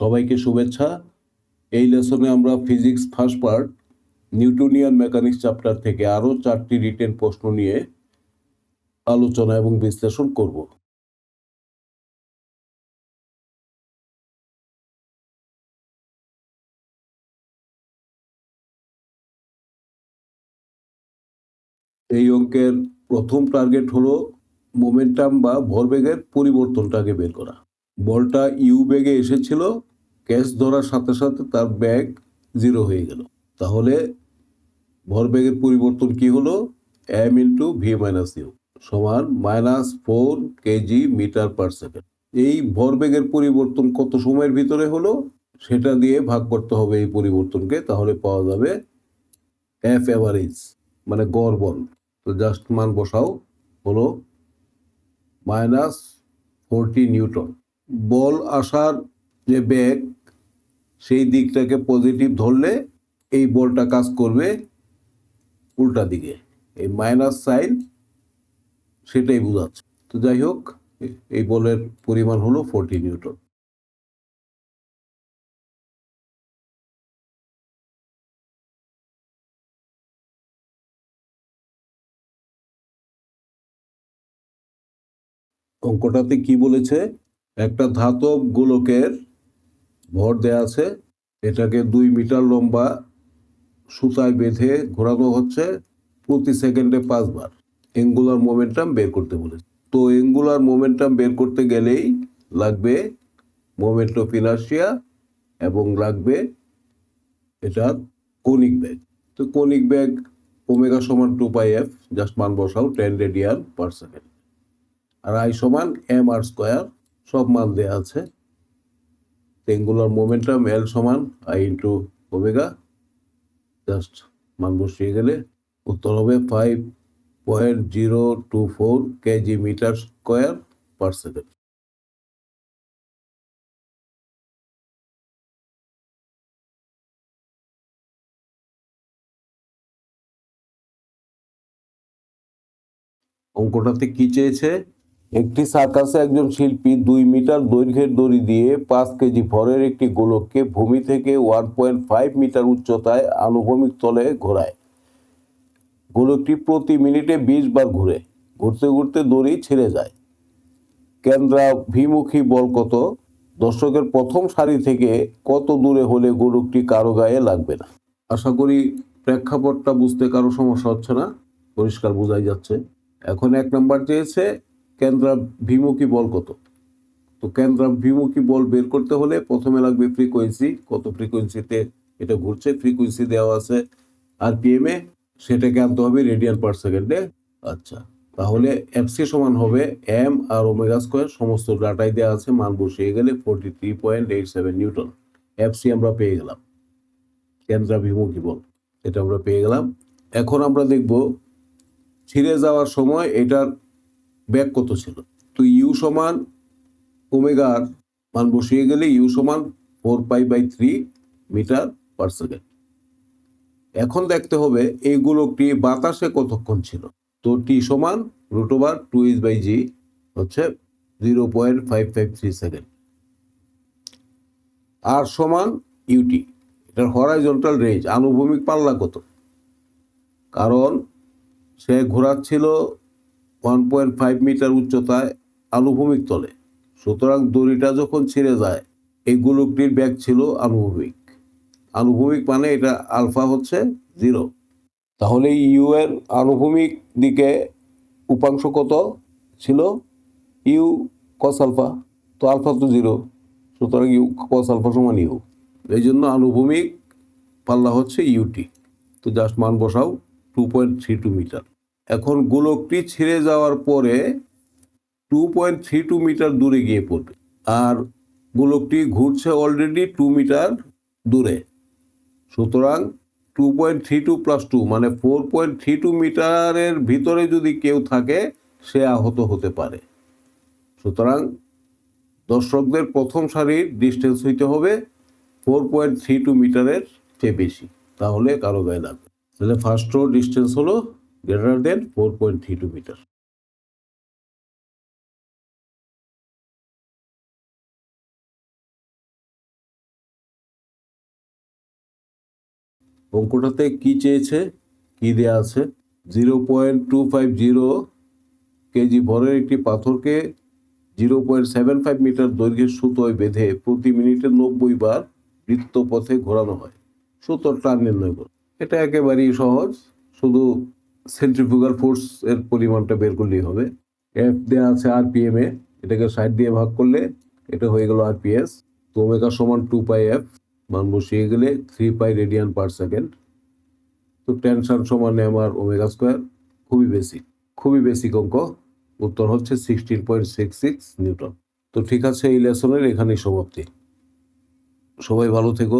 সবাইকে শুভেচ্ছা। এই লেসনে আমরা physics first part Newtonian mechanics chapter থেকে আরও চারটি রিটেন প্রশ্ন নিয়ে আলোচনা এবং বিশ্লেষণ করব। এই অঙ্কের প্রথম টার্গেট হলো মোমেন্টাম বা ভরবেগের পরিবর্তনটাকে বের করা। বলটা ইউ বেগে এসেছিল ক্যাচ ধরার সাথে সাথে তার ব্যাগ জিরো হয়ে গেল। তাহলে ভরবেগের পরিবর্তন কি হলো? M into V minus U সমান minus four K G metre per second এই ভরবেগের পরিবর্তন কত সময়ের ভিতরে হলো? সেটা দিয়ে ভাগ করতে হবে এই পরিবর্তনকে, তাহলে পাওয়া যাবে এফ অ্যাভারেজ মানে গড় বল তো জাস্ট মান বসাও, হলো মাইনাস ফোরটি নিউটন বল আসার যে ব্যাগ সেই দিকটাকে পজিটিভ ধরলে এই বলটা কাজ করবে উল্টা দিকে। এই মাইনাস সাইন সেটাই বোঝাচ্ছে। তো যাই হোক, এই বলের পরিমাণ হলো ফোরটি নিউটন। অঙ্কটাতে কি বলেছে? একটা ধাতব গোলকের ভর দেয়া আছে। এটাকে দুই মিটার লম্বা সুতায় বেঁধে ঘোরানো হচ্ছে প্রতি সেকেন্ডে পাঁচবার। এঙ্গুলার মোমেন্টাম বের করতে বলেছে। তো এঙ্গুলার মোমেন্টাম বের করতে গেলেই লাগবে মোমেন্ট অফ এবং লাগবে এটা কনিক ব্যাগ তো কনিক ব্যাগ ওমেগা সমান টু পাই এফ, জাস্ট মান বসাও টেন রেডিয়ান পার সেকেন্ড আর আই সমান এম আর স্কোয়ার সব মান দেওয়া আছে। এঙ্গুলার মোমেন্টাম এল সমান আই ইন্টু ওমেগা জাস্ট মান বসিয়ে গেলে উত্তর হবে five point zero two four K G metre square per second অঙ্কটাতে কি চেয়েছে? একটি সার্কাসে একজন শিল্পী দুই মিটার দৈর্ঘ্যের দড়ি দিয়ে পাঁচ কেজি ভরের একটি গোলককে ভূমি থেকে ওয়ান পয়েন্ট ফাইভ মিটার উচ্চতায় আনুভূমিক তলে ঘোরায়। গোলকটি প্রতি মিনিটে বিশ বার ঘুরে, ঘুরতে ঘুরতে দড়ি ছেড়ে যায়। কেন্দ্রাভিমুখী বল কত? দর্শকের প্রথম সারি থেকে কত দূরে হলে গোলকটি কারও গায়ে লাগবে না? আশা করি প্রেক্ষাপটটা বুঝতে কারও সমস্যা হচ্ছে না। পরিষ্কার বোঝাই যাচ্ছে। এখন এক নাম্বার চেয়েছে কেন্দ্রাভিমুখী বল কত? তো কেন্দ্রাভিমুখী বল বের করতে হলে প্রথমে লাগবে ফ্রিকোয়েন্সি কত ফ্রিকোয়েন্সিতে এটা ঘুরছে ফ্রিকোয়েন্সি দেওয়া আছে। আর পিএমএ সেটাকে আনতে হবে রেডিয়ান পার সেকেন্ডে আচ্ছা তাহলে এফসি সমান হবে এম আর ওমেগা স্কোয়ার সমস্ত ডাটাই দেওয়া আছে, মান বসিয়ে গেলে forty three point eight seven newton. F C আমরা পেয়ে গেলাম। কেন্দ্রাভিমুখী বল, এটা আমরা পেয়ে গেলাম। এখন আমরা দেখব ছিঁড়ে যাওয়ার সময় এটার ব্যাগ কত ছিল? তো ইউ সমান ওমেগার মান বসিয়ে গেলে ইউ সমান four pi by three metre per second এখন দেখতে হবে এই গোলকটি বাতাসে কতক্ষণ ছিল? তো টি সমান root over two is by G হচ্ছে zero point five five three second আর সমান ইউটি এটার হরাইজন্টাল রেঞ্জ আনুভূমিক পাল্লা কত? কারণ সে ঘোরাচ্ছিল ওয়ান পয়েন্ট ফাইভ মিটার উচ্চতায় আনুভূমিক তলে। সুতরাং দড়িটা যখন ছিঁড়ে যায়, এই গোলকটির ব্যাগ ছিল আনুভূমিক। আনুভূমিক মানে এটা আলফা হচ্ছে জিরো। তাহলে ইউ এর আনুভূমিক দিকে উপাংশ কত ছিল? ইউ কস আলফা, তো আলফা তো জিরো। সুতরাং ইউ কস আলফা সমান ইউ। এই জন্য আনুভূমিক পাল্লা হচ্ছে ইউটি। তো জাস্ট মান বসাও two point three two metre এখন গোলকটি ছিঁড়ে যাওয়ার পরে two point three two metre দূরে গিয়ে পড়বে। আর গোলকটি ঘুরছে অলরেডি টু মিটার দূরে। সুতরাং two point three two plus two মানে ফোর পয়েন্ট থ্রি টু মিটারের ভিতরে যদি কেউ থাকে, সে আহত হতে পারে। সুতরাং দর্শকদের প্রথম সারির ডিস্টেন্স হইতে হবে ফোর পয়েন্ট থ্রি টু মিটারের চেয়ে বেশি। তাহলে কারও গায়ে লাগবে তাহলে ফার্স্ট ডিস্টেন্স হলো greater than 4.32 meter. অঙ্কটাতে কি চেয়েছে? কি দেয়া আছে? Zero point two five zero K G ভরের একটি পাথরকে zero point seven five metre দৈর্ঘ্যের সুতোয় বেঁধে প্রতি মিনিটে নব্বই বার বৃত্ত পথে ঘোরানো হয়। সুতোর টান নির্ণয় করো এটা একেবারেই সহজ। শুধু সেন্ট্রিফুগাল ফোর্স এর পরিমাণটা বের করলেই হবে। এফ দেওয়া আছে আর পি এম এ, এটাকে ষাট দিয়ে ভাগ করলে এটা হয়ে গেল আর পি এস তো ওমেগা সমান টু পাই এফ মান বসিয়ে গেলে three pi radian per second তো টেনশন সমান আমার ওমেগা স্কোয়ার খুবই বেশি খুবই বেসিক অঙ্ক। উত্তর হচ্ছে sixteen point six six newton. তো ঠিক আছে, এই লেসনের এখানেই সমাপ্তি। সবাই ভালো থেকো।